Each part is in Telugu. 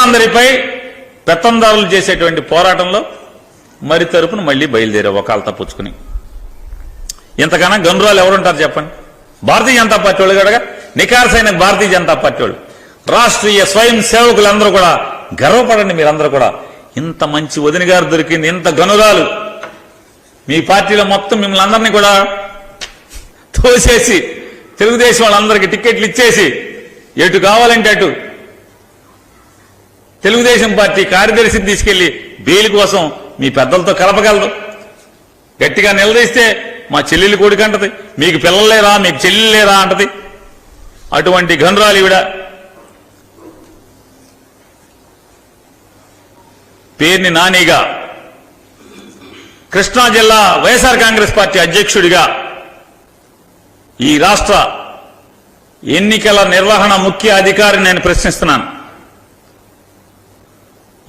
ప్రజలందరిపై పెత్తందారులు చేసేటువంటి పోరాటంలో మరి తరపున మళ్ళీ బయలుదేరే ఒకళ్ళు తప్పించుకుని ఇంతకన్నా గనురాలు ఎవరుంటారు చెప్పండి? భారతీయ జనతా పార్టీ వాళ్ళు కనుక నికార్సైన భారతీయ జనతా పార్టీ వాళ్ళు. రాష్ట్రీయ స్వయం సేవకులందరూ కూడా గర్వపడండి మీరందరూ కూడా. ఇంత మంచి వదిన గారు దొరికింది ఇంత గనురాలు. మీ పార్టీలో మొత్తం మిమ్మల్ని అందరినీ కూడా తోసేసి తెలుగుదేశం వాళ్ళందరికీ టిక్కెట్లు ఇచ్చేసి ఎటు కావాలంటే అటు తెలుగుదేశం పార్టీ కార్యదర్శిని తీసుకెళ్ళి బెయిల్ కోసం మీ పెద్దలతో కలపగలదు. గట్టిగా నిలదీస్తే మా చెల్లెలు కొడుకు అంటది మీకు పిల్లలేరా మీకు చెల్లెలు లేరా అంటది. అటువంటి గనురాలు ఈవిడ. పేరుని నానిగా కృష్ణా జిల్లా వైఎస్ఆర్ కాంగ్రెస్ పార్టీ అధ్యక్షుడిగా ఈ రాష్ట్ర ఎన్నికల నిర్వహణ ముఖ్య అధికారిని నేను ప్రశ్నిస్తున్నాను.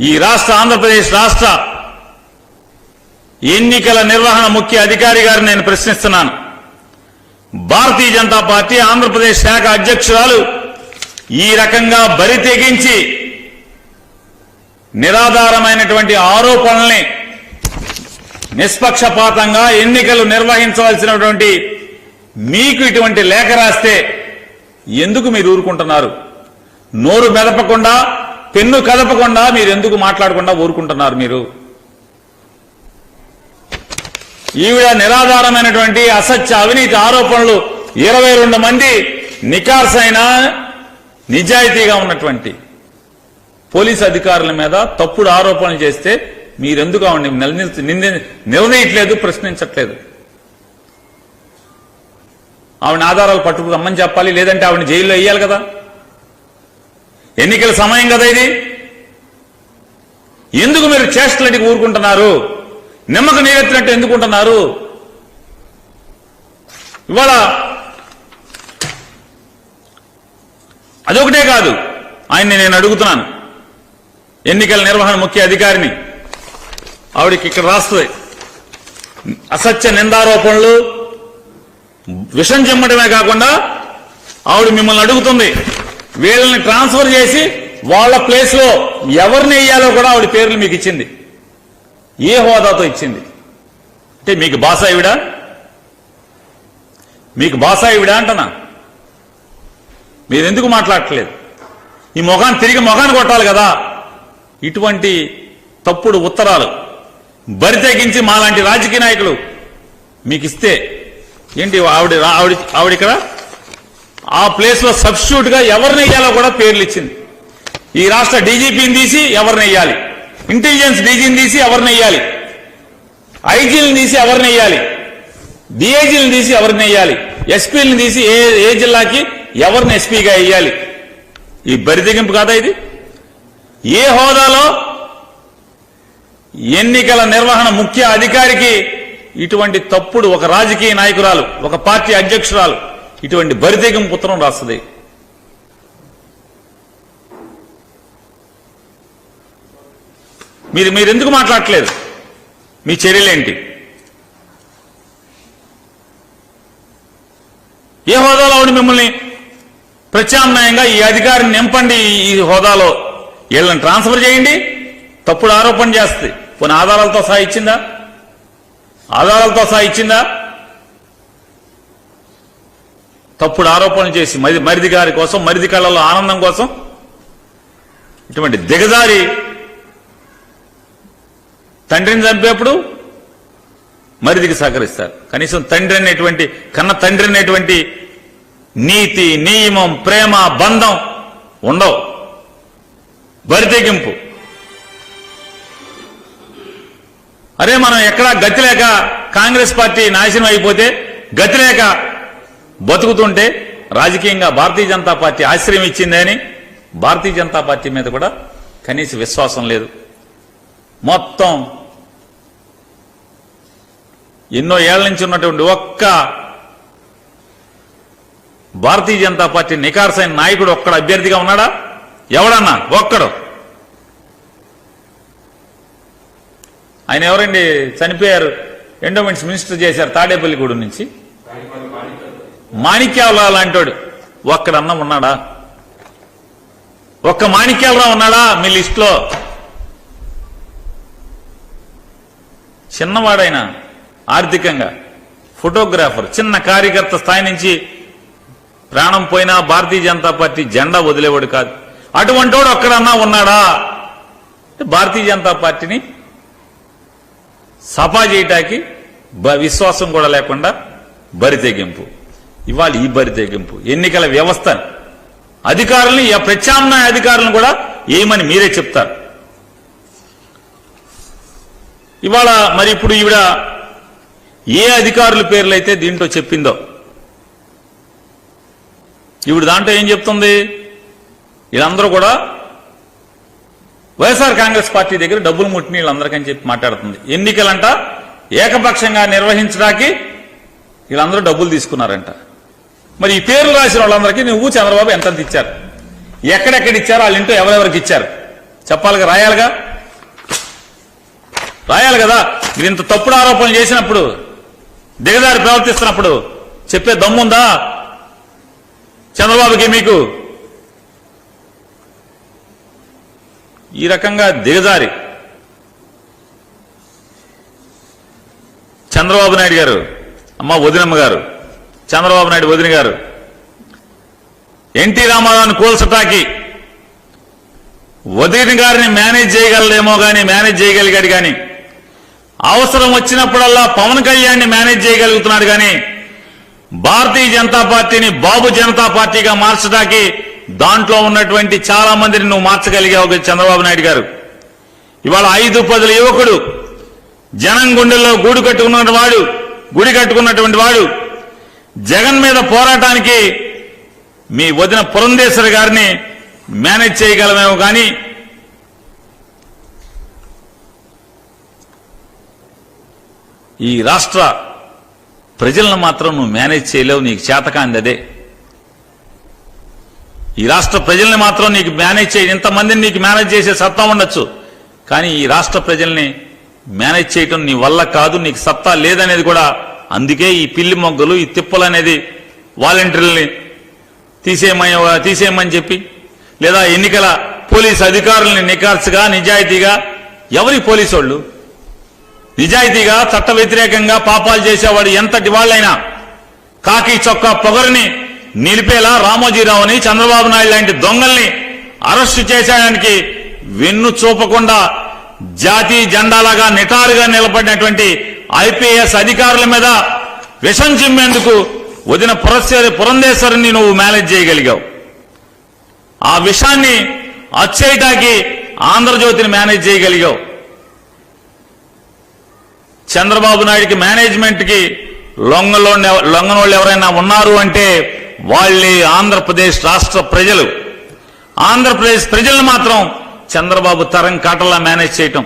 ఈ రాష్ట్ర ఆంధ్రప్రదేశ్ రాష్ట్ర ఎన్నికల నిర్వహణ ముఖ్య అధికారి గారిని నేను ప్రశ్నిస్తున్నాను. భారతీయ జనతా పార్టీ ఆంధ్రప్రదేశ్ శాఖ అధ్యక్షురాలు ఈ రకంగా బరి తెగించి నిరాధారమైనటువంటి ఆరోపణల్ని నిష్పక్షపాతంగా ఎన్నికలు నిర్వహించవలసినటువంటి మీకు ఇటువంటి లేఖ రాస్తే ఎందుకు మీరు ఊరుకుంటున్నారు? నోరు మెదపకుండా పెన్ను కదపకుండా మీరు ఎందుకు మాట్లాడకుండా ఊరుకుంటున్నారు మీరు? ఈవిడ నిరాధారమైనటువంటి అసత్య అవినీతి ఆరోపణలు ఇరవై రెండు మంది నికార్సైన నిజాయితీగా ఉన్నటువంటి పోలీస్ అధికారుల మీద తప్పుడు ఆరోపణలు చేస్తే మీరెందుకు ఆవిడని నిలదీ- నింది- ప్రశ్నించట్లేదు? ఆవిడ ఆధారాలు పట్టుకు రమ్మని చెప్పాలి లేదంటే ఆవిడ జైల్లో వేయాలి కదా? ఎన్నికల సమయం కదా ఇది? ఎందుకు మీరు చేష్టలకి ఊరుకుంటున్నారు? నిమ్మక నీరెత్తినట్టు ఎందుకుంటున్నారు ఇవాళ అదొకటే కాదు. ఆయన్ని నేను అడుగుతున్నాను. ఎన్నికల నిర్వహణ ముఖ్య అధికారిని. ఆవిడకి ఇక్కడ రాస్తుంది. అసత్య నిందారోపణలు విషం చెమ్మటమే కాకుండా ఆవిడ మిమ్మల్ని అడుగుతుంది. వీళ్ళని ట్రాన్స్ఫర్ చేసి వాళ్ళ ప్లేస్లో ఎవరిని వేయాలో కూడా ఆవిడ పేర్లు మీకు ఇచ్చింది. ఏ హోదాతో ఇచ్చింది? అంటే మీకు బాసాయివిడా మీకు బాసాయివిడా అంటనా? మీరెందుకు మాట్లాడట్లేదు? ఈ మొఖాన్ని తిరిగి మొఖాన్ని కొట్టాలి కదా. ఇటువంటి తప్పుడు ఉత్తరాలు బరి తెగించి మాలాంటి రాజకీయ నాయకులు మీకు ఇస్తే ఏంటి ఆవిడ ఆవిడ ఆవిడ ఇక్కడ? ఆ ప్లేస్లో సబ్స్టిట్యూట్గా ఎవరిని వేయాలో కూడా పేర్లు ఇచ్చింది. ఈ రాష్ట్ర డీజీపీని తీసి ఎవరిని వేయాలి? ఇంటెలిజెన్స్ డీజీని తీసి ఎవరిని వేయాలి? ఐజీని తీసి ఎవరిని వేయాలి? డిఐజీని తీసి ఎవరిని వేయాలి? ఎస్పీని తీసి ఏ ఏ జిల్లాకి ఎవరిని ఎస్పీగా వేయాలి? ఈ బరితెగింపు కాదా ఇది? ఏ హోదాలో ఎన్నికల నిర్వహణ ముఖ్య అధికారికి ఇటువంటి తప్పుడు ఒక రాజకీయ నాయకురాలు ఒక పార్టీ అధ్యక్షురాలు ఇటువంటి బరితెగింపు పుత్రం రాస్తుంది. మీరు మీరు ఎందుకు మాట్లాడట్లేదు? మీ చర్యలేంటి? ఏ హోదాలో ఉండి మిమ్మల్ని ప్రత్యామ్నాయంగా ఈ అధికారిని నింపండి ఈ- హోదాలో? వీళ్ళని ట్రాన్స్ఫర్ చేయండి. తప్పుడు ఆరోపణ చేస్తుంది. పోనీ ఆధారాలతో సహా ఇచ్చిందా? ఆధారాలతో సహా ఇచ్చిందా? తప్పుడు ఆరోపణలు చేసి మరి మరిది గారి కోసం మరిది కళ్ళలో ఆనందం కోసం ఇటువంటి దిగజారి తండ్రిని చంపేప్పుడు మరిదికి సహకరిస్తారు. కనీసం తండ్రి అనేటువంటి కన్న తండ్రి అనేటువంటి నీతి నియమం ప్రేమ బంధం ఉండవు. బరితెగింపు అరే మనం ఎక్కడా గతి లేక కాంగ్రెస్ పార్టీ నాశనం అయిపోతే గతి లేక బతుకుతుంటే రాజకీయంగా భారతీయ జనతా పార్టీ ఆశ్రయం ఇచ్చిందని భారతీయ జనతా పార్టీ మీద కూడా కనీస విశ్వాసం లేదు. మొత్తం ఎన్నో ఏళ్ళ నుంచి ఉన్నటువంటి ఒక్క భారతీయ జనతా పార్టీ నికార్సైన నాయకుడు ఒక్కడ అభ్యర్థిగా ఉన్నాడా? ఎవడన్నా? ఒక్కడు. ఆయన ఎవరండి? చనిపోయారు. ఎండోమెంట్స్ మినిస్టర్ చేశారు తాడేపల్లిగూడెం నుంచి. మాణిక్యాల లాంటోడు. ఒక్కడన్నా ఉన్నాడా? ఒక్క మాణిక్యాలరావు ఉన్నాడా మీ లిస్టులో? చిన్నవాడైన ఆర్థికంగా ఫోటోగ్రాఫర్ చిన్న కార్యకర్త స్థాయి నుంచి ప్రాణం పోయినా భారతీయ జనతా పార్టీ జెండా వదిలేవాడు కాదు. అటువంటి వాడు ఒక్కడన్నా ఉన్నాడా? భారతీయ జనతా పార్టీని సఫా చేయటానికి విశ్వాసం కూడా లేకుండా బరితెగింపు. ఇవ్వాలి ఇవాళ ఈ బరి తెగింపు. ఎన్నికల వ్యవస్థ అధికారుల్ని ప్రత్యామ్నాయ అధికారులను కూడా ఏమని మీరే చెప్తారు? ఇవాళ మరి ఇప్పుడు ఈవిడ ఏ అధికారుల పేర్లు అయితే దీంట్లో చెప్పిందో? ఈవిడ దాంట్లో ఏం చెప్తుంది? వీళ్ళందరూ కూడా వైఎస్ఆర్ కాంగ్రెస్ పార్టీ దగ్గర డబ్బులు ముట్టిన వీళ్ళందరికని చెప్పి మాట్లాడుతుంది. ఎన్నికలంట ఏకపక్షంగా నిర్వహించడానికి వీళ్ళందరూ డబ్బులు తీసుకున్నారంట. మరి ఈ పేర్లు రాసిన వాళ్ళందరికీ నువ్వు చంద్రబాబు ఎంత ఇచ్చారు? ఎక్కడెక్కడ ఇచ్చారు? వాళ్ళ ఇంటో ఎవరెవరికి ఇచ్చారు? చెప్పాలిగా రాయాలిగా? రాయాలి కదా? మీరు ఇంత తప్పుడు ఆరోపణలు చేసినప్పుడు దిగదారి ప్రవర్తిస్తున్నప్పుడు చెప్పే దమ్ముందా? చంద్రబాబుకి మీకు? ఈ రకంగా దిగజారి. చంద్రబాబు నాయుడు గారు అమ్మ వదినమ్మ గారు చంద్రబాబు నాయుడు వదిన గారు. ఎన్టీ రామారావుని కూల్చటాకి వదిన గారిని మేనేజ్ చేయగలలేమో కానీ మేనేజ్ చేయగలిగాడు కానీ అవసరం వచ్చినప్పుడల్లా పవన్ కళ్యాణ్ని మేనేజ్ చేయగలుగుతున్నాడు కానీ భారతీయ జనతా పార్టీని బాబు జనతా పార్టీగా మార్చడానికి దాంట్లో ఉన్నటువంటి చాలా మందిని నువ్వు మార్చగలిగావు చంద్రబాబు నాయుడు గారు. ఇవాళ ఐదు పదుల యువకుడు జనం గుండెల్లో గూడు కట్టుకున్న వాడు గుడి కట్టుకున్నటువంటి వాడు జగన్ మీద పోరాటానికి మీ వదిన పురంధేశ్వరి గారిని మేనేజ్ చేయగలమేమో కానీ ఈ రాష్ట్ర ప్రజలను మాత్రం నువ్వు మేనేజ్ చేయలేవు నీకు చేతకాంది అదే. ఈ రాష్ట్ర ప్రజల్ని మాత్రం నీకు మేనేజ్ చేయ ఇంతమందిని నీకు మేనేజ్ చేసే సత్తా ఉండొచ్చు. కానీ ఈ రాష్ట్ర ప్రజల్ని మేనేజ్ చేయటం నీ వల్ల కాదు నీకు సత్తా లేదనేది కూడా అందుకే ఈ పిల్లి మొగ్గలు ఈ తిప్పలు అనేది వాలంటీర్లని తీసేయమని తీసేయమని చెప్పి లేదా ఎన్నికల పోలీస్ అధికారుల్ని నికార్సుగా నిజాయితీగా ఎవరి పోలీసు వాళ్ళు నిజాయితీగా చట్ట వ్యతిరేకంగా పాపాలు చేసేవాడు ఎంతటి వాళ్ళైనా కాకి చొక్కా పొగరిని నిలిపేలా రామోజీరావుని చంద్రబాబు నాయుడు లాంటి దొంగల్ని అరెస్టు చేసేయడానికి వెన్ను చూపకుండా జాతీయ జెండాలాగా నిటారుగా నిలబడినటువంటి ఐపీఎస్ అధికారుల మీద విషం చిమ్మేందుకు వదిన పురస్సే పురంధేశ్వరిని నువ్వు మేనేజ్ చేయగలిగావు. ఆ విషాన్ని అచ్చేయటానికి ఆంధ్రజ్యోతిని మేనేజ్ చేయగలిగావు. చంద్రబాబు నాయుడికి మేనేజ్మెంట్కి లొంగలో లొంగనోళ్ళు ఎవరైనా ఉన్నారు అంటే వాళ్ళే ఆంధ్రప్రదేశ్ రాష్ట్ర ప్రజలు. ఆంధ్రప్రదేశ్ ప్రజలను మాత్రం చంద్రబాబు తరం కాటలా మేనేజ్ చేయటం.